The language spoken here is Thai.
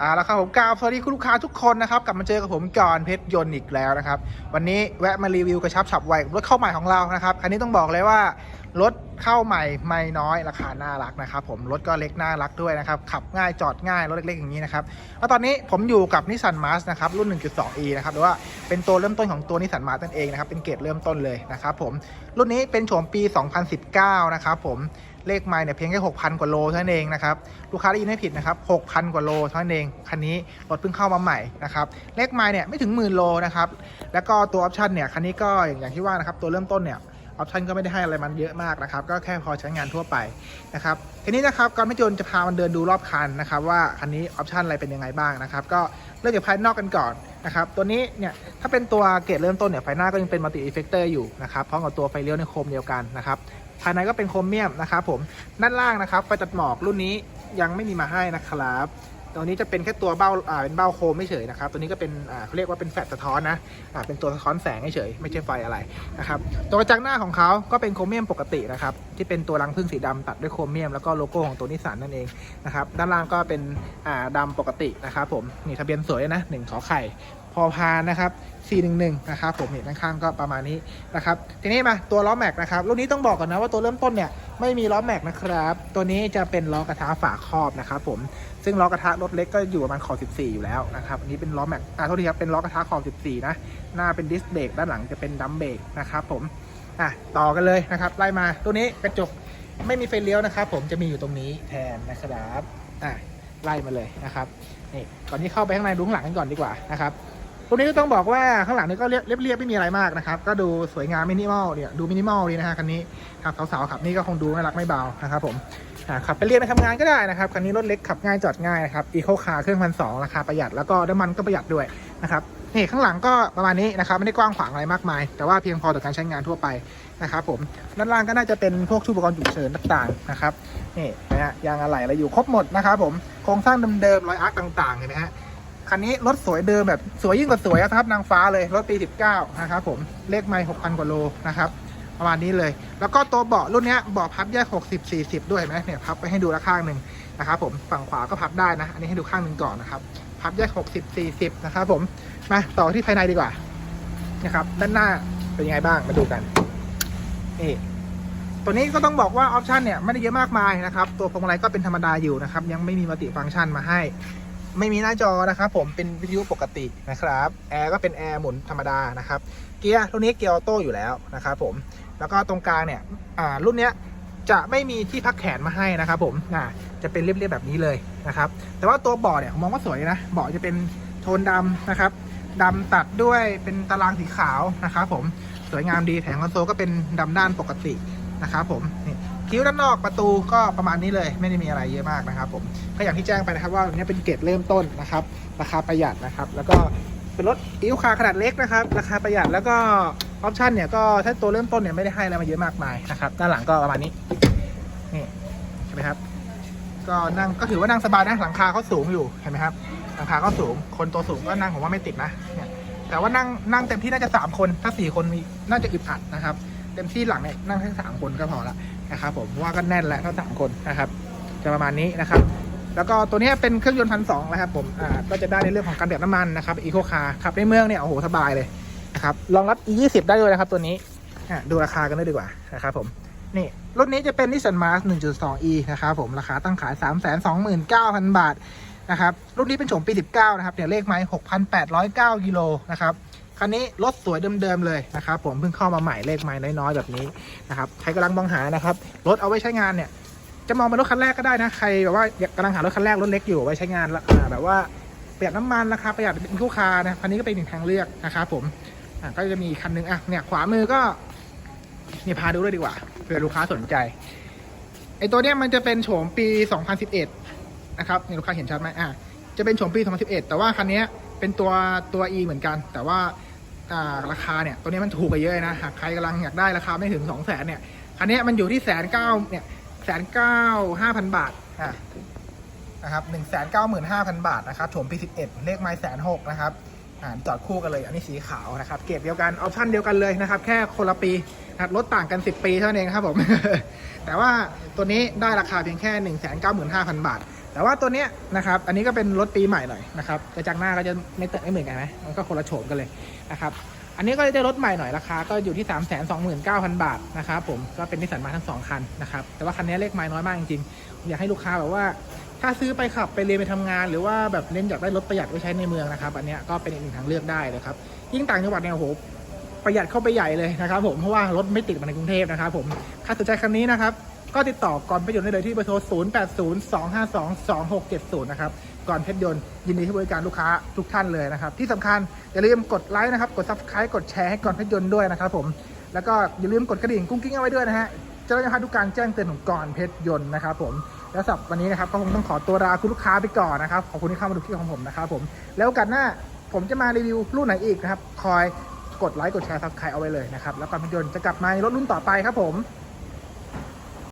อ่าแล้วครับผมกราบสวัสดีคุณลูกค้าทุกคนนะครับกลับมาเจอกับผมจอห์นเพชรยนต์อีกแล้วนะครับ วันนี้แวะมารีวิวกระชับฉับไวกับรถเข้าใหม่ของเรานะครับคันนี้ต้องบอกเลยว่ารถเข้าใหม่ไม่น้อยราคาน่ารักนะครับผมรถก็เล็กน่ารักด้วยนะครับขับง่ายจอดง่ายรถเล็กๆอย่างนี้นะครับแล้วตอนนี้ผมอยู่กับนิสสันมาสนะครับรุ่น 1.2e นะครับหรือว่าเป็นตัวเริ่มต้นของตัวนิสสันมาสนั่นเองนะครับเป็นเกรดเริ่มต้นเลยนะครับผมรุ่นนี้เป็นโฉมปี 2019 นะครับผมเลขไมล์เนี่ยเพียงแค่6,000 กว่าโลเท่านั้นเองนะครับลูกค้าได้ยินไม่ผิดนะครับ6,000 กว่าโลเท่านั้นเองคันนี้รถเพิ่งเข้ามาใหม่นะครับเลขไมล์เนี่ยไม่ถึงหมื่นโลนะครับแล้วก็ตัวออปชันเนี่ยคันนี้ก็อย่างที่ว่านะครับตัวเริ่มต้นเนี่ย ออปชันก็ไม่ได้ให้อะไรมันเยอะมากนะครับ ก็แค่พอใช้งานทั่วไปนะครับทีนี้นะครับก่อนไม่จนจะพามันเดินดูรอบคันนะครับ ว่าคันนี้ออปชันอะไรเป็นยังไงบ้างนะครับ ก็เริ่มจากภายนอกกันก่อนนะครับ ตัวนี้เนี่ยถ้าเป็นตัวเกรดเริ่มต้นเนี่ยไฟหน้าก็ยังเป็นมัลติอิเฟกเตอร์อยู่นะครับพร้อมกับตัวไฟเลี้ยวในโคมเดียวกันนะครับภายในก็เป็นโครเมียมนะครับผมด้านล่างนะครับไฟตัดหมอกรุ่นนี้ยังไม่มีมาให้นะครับ ตัวนี้จะเป็นแค่ตัวเบ้าอ่าเป็นเบ้าโคมไม่เฉยนะครับ ตัวนี้ก็เป็นอ่าเขาเรียกว่าเป็นแฟลชสะท้อนนะอ่าเป็นตัวสะท้อนแสงเฉยไม่ใช่ไฟอะไรนะครับตัวกระจังหน้าของเขาก็เป็นโครเมียมปกตินะครับที่เป็นตัวรังพึ่งสีดำตัดด้วยโครเมียมแล้วก็โลโก้ของตัวนิสสันนั่นเองนะครับด้านล่างก็เป็นอ่าดำปกตินะครับผมนี่ทะเบียนสวยนะหนึ่งขอไข่ พอพานนะครับ 411 นะครับผมเห็นข้างๆก็ประมาณนี้นะครับ ทีนี้มาตัวล้อแม็กนะครับรุ่นนี้ต้องบอกก่อนนะว่าตัวเริ่มต้นเนี่ยไม่มีล้อแม็กนะครับ ตัวนี้จะเป็นล้อกระทะฝาครอบนะครับผม ซึ่งล้อกระทะรถเล็กก็อยู่ประมาณขอบ14 อยู่แล้วนะครับอันนี้เป็นล้อแม็กอ่าโทษทีครับเป็นล้อกระทะขอบ14 นะ หน้าเป็นดิสเบรกด้านหลังจะเป็นดัมเบรกนะครับผม อะต่อกันเลยนะครับไล่มาตัวนี้กระจกไม่มีไฟเลี้ยวนะครับผมจะมีอยู่ตรงนี้แทนนะครับอะไล่มาเลยนะครับนี่ก่อนที่เข้าไปข้างในดูข้างหลังกันก่อนดีกว่านะครับ ตรงนี้ก็ต้องบอกว่าข้างหลังนี่ก็เรียบเรียบๆไม่มีอะไรมากนะครับ ก็ดูสวยงามมินิมอลเนี่ยดูมินิมอลดีนะฮะคันนี้ครับสาวๆขับนี่ก็คงดูน่ารักไม่เบานะครับผมขับไปเรียนไปทำงานก็ได้นะครับคันนี้รถเล็กขับง่ายจอดง่ายนะครับอีโคคาร์เครื่องพันสองราคาประหยัดแล้วก็น้ำมันก็ประหยัดด้วยนะครับนี่ข้างหลังก็ประมาณนี้นะครับไม่ได้กว้างขวางอะไรมากมาย แต่ว่าเพียงพอต่อการใช้งานทั่วไปนะครับผมด้านล่างก็น่าจะเป็นพวกชุดอุปกรณ์ฉุกเฉินต่างๆนะครับนี่นะฮะยางอะไหล่อะไรอยู่ครบหมดนะครับผมโครงสร้างเดิมๆรอยอาร์คต่างๆเห็นไหมฮะ คันนี้รถสวยเดิมแบบสวยยิ่งกว่าสวยอะครับ นางฟ้าเลยรถปี 19 นะครับผมเลขไม่6,000 กว่าโลนะครับประมาณนี้เลย แล้วก็ตัวเบาะรุ่นนี้เบาะพับแยก 60 40 ด้วยไหมเนี่ยพับไปให้ดูละข้างหนึ่งนะครับผมฝั่งขวาก็พับได้นะ อันนี้ให้ดูข้างหนึ่งก่อนนะครับ พับแยก 60 40 นะครับผมมาต่อที่ภายในดีกว่านะครับด้านหน้าเป็นยังไงบ้างมาดูกันนี่ตัวนี้ก็ต้องบอกว่าออปชันเนี่ยไม่ได้เยอะมากมายนะครับ ตัวพวงมาลัยก็เป็นธรรมดาอยู่นะครับ ยังไม่มีมัลติฟังก์ชันมาให้ ไม่มีหน้าจอนะครับผมเป็นวิทยุปกตินะครับแอร์ก็เป็นแอร์หมุนธรรมดานะครับเกียร์รุ่นนี้เกียร์ออโต้อยู่แล้วนะครับผมแล้วก็ตรงกลางเนี่ยอ่ารุ่นเนี้ยจะไม่มีที่พักแขนมาให้นะครับผมอ่าจะเป็นเรียบๆแบบนี้เลยนะครับแต่ว่าตัวเบาะเนี่ยมองว่าสวยนะเบาะจะเป็นโทนดำนะครับดำตัดด้วยเป็นตารางสีขาวนะครับผมสวยงามดีแผงคอนโซลก็เป็นดำด้านปกตินะครับผมนี่ คิ้วด้านนอกประตูก็ประมาณนี้เลยไม่ได้มีอะไรเยอะมากนะครับผมก็อย่างที่แจ้งไปนะครับว่าอันนี้เป็นเกรดเริ่มต้นนะครับ ราคาประหยัดนะครับ แล้วก็เป็นรถอิ้วคาขนาดเล็กนะครับ ราคาประหยัดแล้วก็ออปชันเนี่ยก็ถ้าตัวเริ่มต้นเนี่ยไม่ได้ให้อะไรมาเยอะมากมายนะครับด้านหลังก็ประมาณนี้นี่ใช่ไหมครับ ก็นั่งก็ถือว่านั่งสบายนะหลังคาเขาสูงอยู่เห็นไหมครับหลังคาเขาสูง คนตัวสูงก็นั่งผมว่าไม่ติดนะเนี่ยแต่ว่านั่งนั่งเต็มที่น่าจะสามคนถ้าสี่คนมีน่าจะอึดอัดนะครับ เต็มที่หลังเนี่ยนั่งแค่สามคนก็พอละ นะครับผมว่าก็แน่นแล้วถ้าสามคนนะครับจะประมาณนี้นะครับ แล้วก็ตัวนี้เป็นเครื่องยนต์พันสองนะครับผมอ่าก็จะได้ในเรื่องของการเดือดน้ำมันนะครับอีโคคาร์ขับในเมืองเนี่ยโอ้โหสบายเลยนะครับรองรับ e 2 0ได้ด้วยนะครับตัวนี้อะดูราคากันเลยดีกว่านะครับผมนี่รถนี้จะเป็นนิสสันมาร์ส 1.2e นะครับผมราคาตั้งขาย 329,000 บาทนะครับรุ่นนี้เป็นโฉมปี 19 นะครับเนี่ยเลขไม้6,809กิโลนะครับ คันนี้รถสวยเดิมๆเลยนะครับผมเพิ่งเข้ามาใหม่เลขไม้น้อยๆแบบนี้นะครับใครกำลังมองหานะครับรถเอาไว้ใช้งานเนี่ยจะมองเป็นรถคันแรกก็ได้นะใครแบบว่ากำลังหารถคันแรกรถเล็กอยู่ไว้ใช้งานแบบว่าประหยัดน้ำมันราคาประหยัดเป็นคู่ค้านะคันนี้ก็เป็นหนึ่งทางเลือกนะครับผมก็จะมีคันนึงอะเนี่ยขวามือก็เนี่ยพาดูด้วยดีกว่าเผื่อลูกค้าสนใจไอตัวเนี้ยมันจะเป็นโฉมปี 2011 นะครับเนี่ยลูกค้าเห็นชัดไหมอะจะเป็นโฉมปี 2011 แต่ว่าคันนี้เป็นตัวตัว E เหมือนกัน แต่ว่า ราคาเนี่ยตัวนี้มันถูกกว่าเยอะนะหากใครกำลังอยากได้ราคาไม่ถึง2 0 0แสนเนี่ยคันนี้มันอยู่ที่แสนเก้าเนี่ยแสนเก้าห้าพันบาทอะนะครับหนึ่งแสนเก้าหมื่นห้าพันบาทนะครับโฉมปีสิบเอ็ดเลขไม้แสนหกนะครับอ่าจอดคู่กันเลยอันนี้สีขาวนะครับเกรดเดียวกันออปชั่นเดียวกันเลยนะครับ แค่คนละปีนะครับรถต่างกัน 10 ปีเท่านั้นเองครับผม แต่ว่าตัวนี้ได้ราคาเพียงแค่ 1 9 5 0 0 0 บาท แต่ว่าตัวเนี้ยนะครับ อันนี้ก็เป็นรถปีใหม่หน่อยนะครับกระจังหน้าก็จะไม่เตไม่เหมือนกันไหมมันก็คนละโฉมกันเลยนะครับ อันนี้ก็จะรถใหม่หน่อยราคาก็อยู่ที่ 3 2 9 0 0 0 บาทนะครับผม ก็เป็นนิสสันมาทั้งสองคันนะครับ แต่ว่าคันนี้เลขไม้น้อยมากจริงๆ อยากให้ลูกค้าแบบว่า ถ้าซื้อไปขับไปเรียนไปทำงาน หรือว่าแบบเน้นอยากได้รถประหยัดไว้ใช้ในเมืองนะครับ อันนี้ก็เป็นอีกหนึ่งทางเลือกได้เลยครับ ยิ่งต่างจังหวัดเนี่ยโอ้โหประหยัดเข้าไปใหญ่เลยนะครับผม เพราะว่ารถไม่ติดมาในกรุงเทพนะครับผมถ้าสนใจคันนี้นะครับ ก็ติดต่อก่อนเพชรยนต์ได้เลยที่เบอร์โทร 0 8 0 2 5 2 2 6 7 0 นะครับ ก่อนเพชรยนต์ยินดีให้บริการลูกค้าทุกท่านเลยนะครับ ที่สำคัญอย่าลืมกดไลค์นะครับ กด subscribe กดแชร์ให้ก่อนเพชรยนต์ด้วยนะครับผม แล้วก็อย่าลืมกดกระดิ่งกุ้งกิ้งเอาไว้ด้วยนะฮะ จะได้ไม่พลาดทุกการแจ้งเตือนของก่อนเพชรยนต์นะครับผม แล้วสำหรับวันนี้นะครับก็คงต้องขอตัวลาคุณลูกค้าไปก่อนนะครับ ขอบคุณที่เข้ามาดูคลิปของผมนะครับผม แล้วโอกันหน้าผมจะมารีวิวรุ่นไหนอีกนะครับ คอยกดไลค์กดแชร์ซับสไครต์เอาไว้เลยนะครับ แล้วก่อนเพชรยนต์จะกลับมาในรถรุ่นต่อไปครับผม